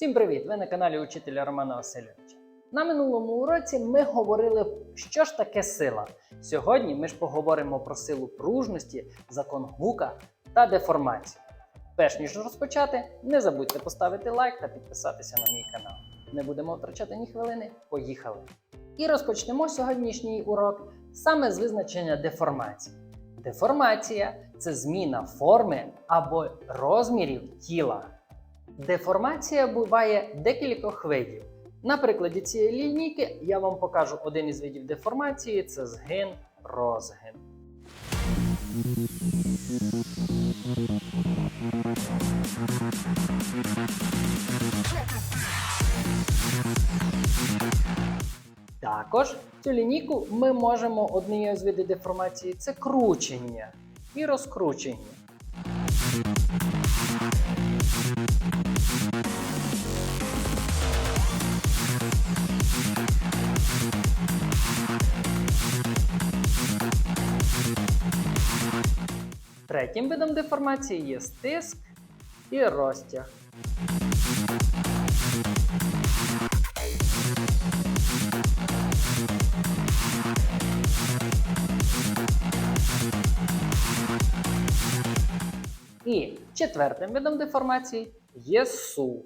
Всім привіт! Ви на каналі Учителя Романа Васильовича. На минулому уроці ми говорили, що ж таке сила. Сьогодні ми ж поговоримо про силу пружності, закон Гука та деформацію. Перш ніж розпочати, не забудьте поставити лайк та підписатися на мій канал. Не будемо втрачати ні хвилини. Поїхали! І розпочнемо сьогоднішній урок саме з визначення деформації. Деформація це зміна форми або розмірів тіла. Деформація буває декількох видів. На прикладі цієї лінійки я вам покажу один із видів деформації це згин, розгин. Також цю лінійку ми можемо однією з видів деформації це кручення і розкручення. Третім видом деформації є стиск і розтяг. І четвертим видом деформації є сув.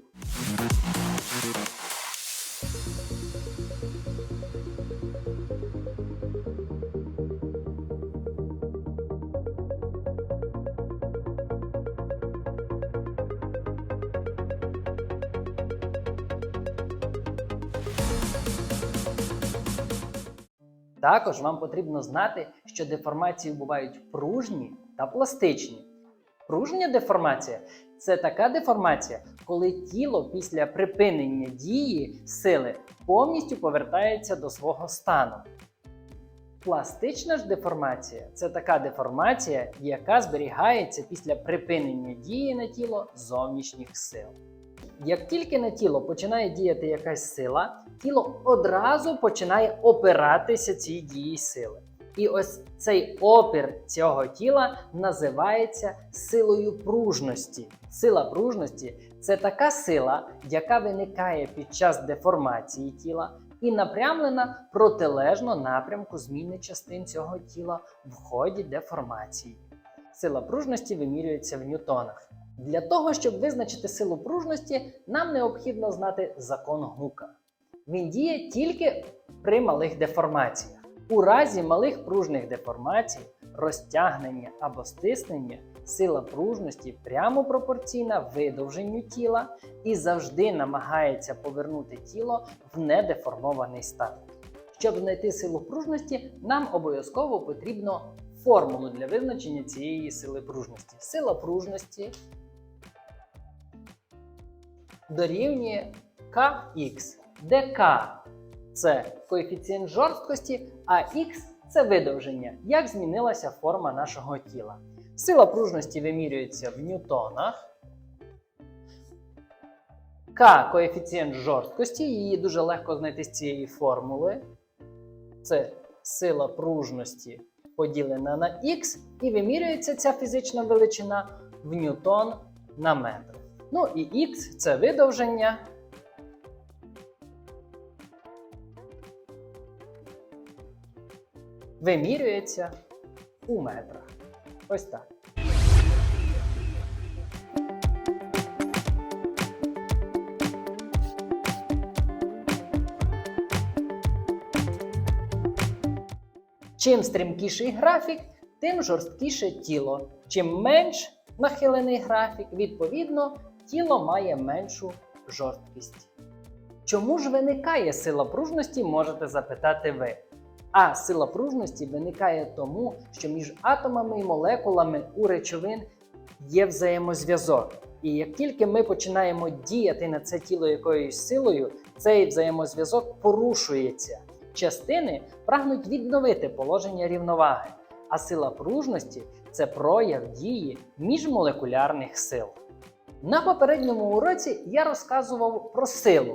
Також вам потрібно знати, що деформації бувають пружні та пластичні. Пружня деформація це така деформація, коли тіло після припинення дії сили повністю повертається до свого стану. Пластична ж деформація це така деформація, яка зберігається після припинення дії на тіло зовнішніх сил. Як тільки на тіло починає діяти якась сила, тіло одразу починає опиратися цій дії сили. І ось цей опір цього тіла називається силою пружності. Сила пружності це така сила, яка виникає під час деформації тіла і напрямлена протилежно напрямку зміни частин цього тіла в ході деформації. Сила пружності вимірюється в ньютонах. Для того, щоб визначити силу пружності, нам необхідно знати закон Гука. Він діє тільки при малих деформаціях. У разі малих пружних деформацій, розтягнення або стиснення, сила пружності прямо пропорційна видовженню тіла і завжди намагається повернути тіло в недеформований стан. Щоб знайти силу пружності, нам обов'язково потрібно формулу для визначення цієї сили пружності. Сила пружності дорівнює kx, k це коефіцієнт жорсткості, а x це видовження, як змінилася форма нашого тіла. Сила пружності вимірюється в ньютонах. К коефіцієнт жорсткості, її дуже легко знайти з цієї формули. Це сила пружності поділена на х, і вимірюється ця фізична величина в ньютон на метр. Ну і х це видовження. Вимірюється у метрах. Ось так. Чим стрімкіший графік, тим жорсткіше тіло. Чим менш нахилений графік, відповідно, тіло має меншу жорсткість. Чому ж виникає сила пружності, можете запитати ви. А сила пружності виникає тому, що між атомами і молекулами у речовин є взаємозв'язок. І як тільки ми починаємо діяти на це тіло якоюсь силою, цей взаємозв'язок порушується. Частини прагнуть відновити положення рівноваги, а сила пружності це прояв дії міжмолекулярних сил. На попередньому уроці я розказував про силу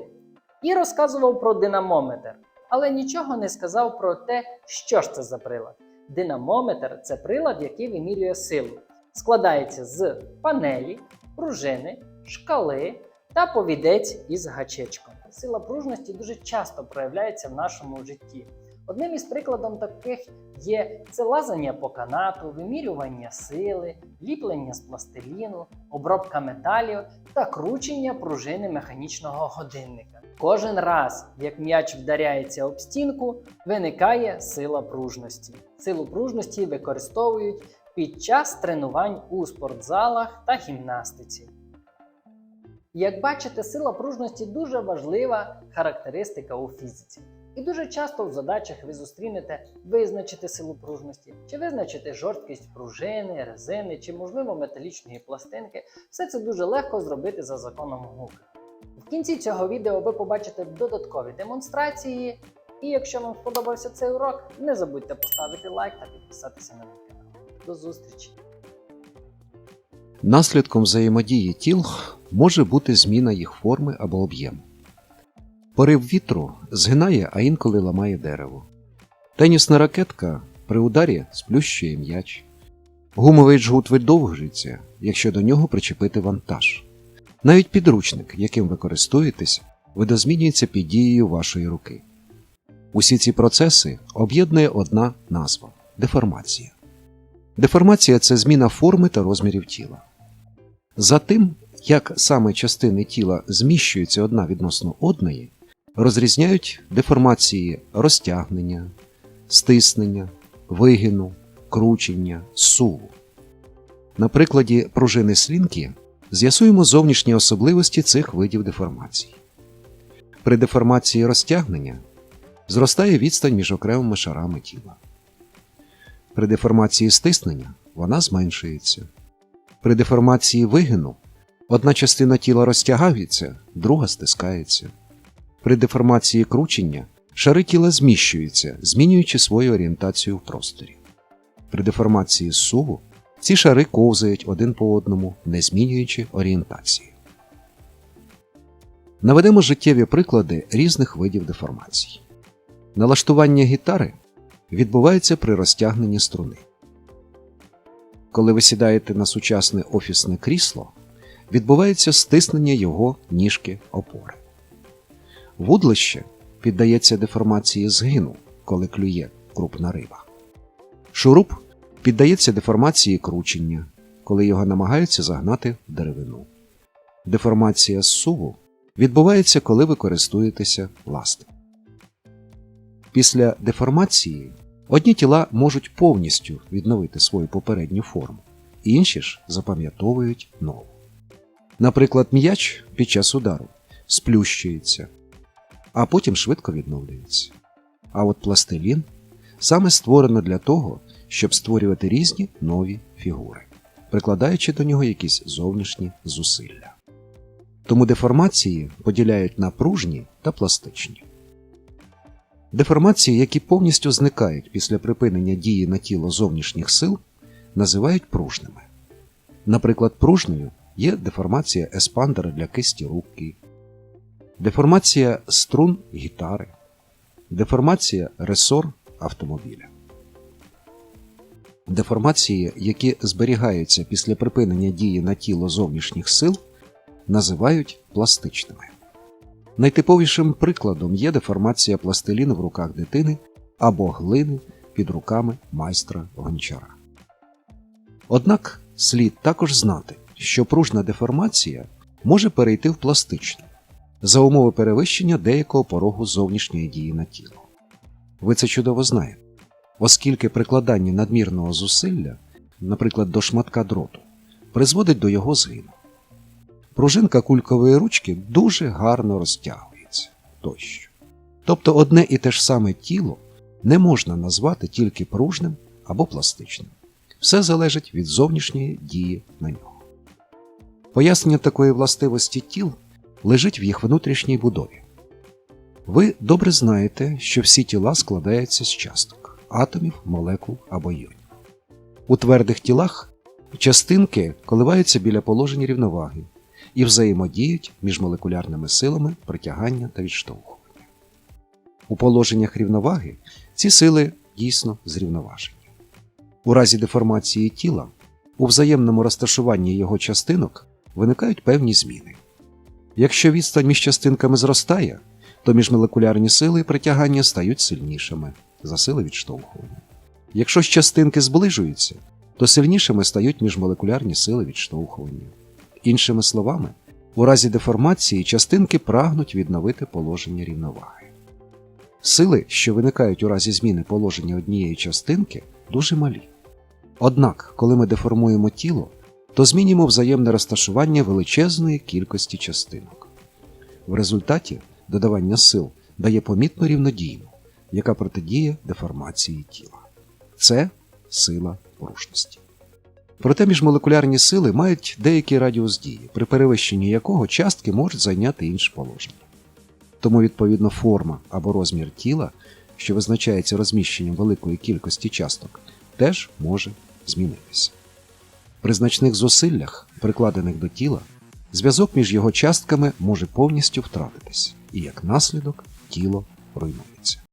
і розказував про динамометр, але нічого не сказав про те, що ж це за прилад. Динамометр це прилад, який вимірює силу. Складається з панелі, пружини, шкали, та повідець із гачечком. Сила пружності дуже часто проявляється в нашому житті. Одним із прикладом таких є це лазання по канату, вимірювання сили, ліплення з пластиліну, обробка металів та кручення пружини механічного годинника. Кожен раз, як м'яч вдаряється об стінку, виникає сила пружності. Силу пружності використовують під час тренувань у спортзалах та гімнастиці. Як бачите, сила пружності дуже важлива характеристика у фізиці. І дуже часто в задачах ви зустрінете визначити силу пружності, чи визначити жорсткість пружини, резини, чи, можливо, металічної пластинки. Все це дуже легко зробити за законом Гука. В кінці цього відео ви побачите додаткові демонстрації. І якщо вам сподобався цей урок, не забудьте поставити лайк та підписатися на мій канал. До зустрічі! Наслідком взаємодії тіл може бути зміна їх форми або об'єму. Порив вітру згинає, а інколи ламає дерево. Тенісна ракетка при ударі сплющує м'яч. Гумовий джгут видовжується, якщо до нього причепити вантаж. Навіть підручник, яким ви користуєтесь, видозмінюється під дією вашої руки. Усі ці процеси об'єднує одна назва деформація. Деформація це зміна форми та розмірів тіла. За тим, як саме частини тіла зміщуються одна відносно одної, розрізняють деформації розтягнення, стиснення, вигину, кручення, суву. На прикладі пружини слінки з'ясуємо зовнішні особливості цих видів деформації. При деформації розтягнення зростає відстань між окремими шарами тіла. При деформації стиснення вона зменшується. При деформації вигину одна частина тіла розтягається, друга стискається. При деформації кручення шари тіла зміщуються, змінюючи свою орієнтацію в просторі. При деформації суву ці шари ковзають один по одному, не змінюючи орієнтації. Наведемо життєві приклади різних видів деформацій. Налаштування гітари відбувається при розтягненні струни. Коли ви сідаєте на сучасне офісне крісло, відбувається стиснення його ніжки опори. Вудлище піддається деформації згину, коли клює крупна риба. Шуруп піддається деформації кручення, коли його намагаються загнати в деревину. Деформація зсуву відбувається, коли ви користуєтеся ластом. Після деформації одні тіла можуть повністю відновити свою попередню форму, інші ж запам'ятовують нову. Наприклад, м'яч під час удару сплющується, а потім швидко відновлюється. А от пластилін саме створено для того, щоб створювати різні нові фігури, прикладаючи до нього якісь зовнішні зусилля. Тому деформації поділяють на пружні та пластичні. Деформації, які повністю зникають після припинення дії на тіло зовнішніх сил, називають пружними. Наприклад, пружною є деформація еспандера для кисті руки, деформація струн гітари, деформація ресор автомобіля. Деформації, які зберігаються після припинення дії на тіло зовнішніх сил, називають пластичними. Найтиповішим прикладом є деформація пластиліну в руках дитини або глини під руками майстра гончара. Однак слід також знати, що пружна деформація може перейти в пластичну за умови перевищення деякого порогу зовнішньої дії на тіло. Ви це чудово знаєте, оскільки прикладання надмірного зусилля, наприклад, до шматка дроту, призводить до його згину. Пружинка кулькової ручки дуже гарно розтягується тощо. Тобто одне і те ж саме тіло не можна назвати тільки пружним або пластичним. Все залежить від зовнішньої дії на нього. Пояснення такої властивості тіл лежить в їх внутрішній будові. Ви добре знаєте, що всі тіла складаються з часток, атомів, молекул або іонів. У твердих тілах частинки коливаються біля положень рівноваги і взаємодіють між молекулярними силами притягання та відштовхування. У положеннях рівноваги ці сили дійсно зрівноважені. У разі деформації тіла у взаємному розташуванні його частинок виникають певні зміни. Якщо відстань між частинками зростає, то міжмолекулярні сили притягання стають сильнішими за сили відштовхування. Якщо ж частинки зближуються, то сильнішими стають міжмолекулярні сили відштовхування. Іншими словами, у разі деформації частинки прагнуть відновити положення рівноваги. Сили, що виникають у разі зміни положення однієї частинки, дуже малі. Однак, коли ми деформуємо тіло, то змінюємо взаємне розташування величезної кількості частинок. В результаті додавання сил дає помітну рівнодійну, яка протидіє деформації тіла. Це сила пружності. Проте міжмолекулярні сили мають деякий радіус дії, при перевищенні якого частки можуть зайняти інше положення. Тому, відповідно, форма або розмір тіла, що визначається розміщенням великої кількості часток, теж може змінитися. При значних зусиллях, прикладених до тіла, зв'язок між його частками може повністю втратитись, і як наслідок тіло руйнується.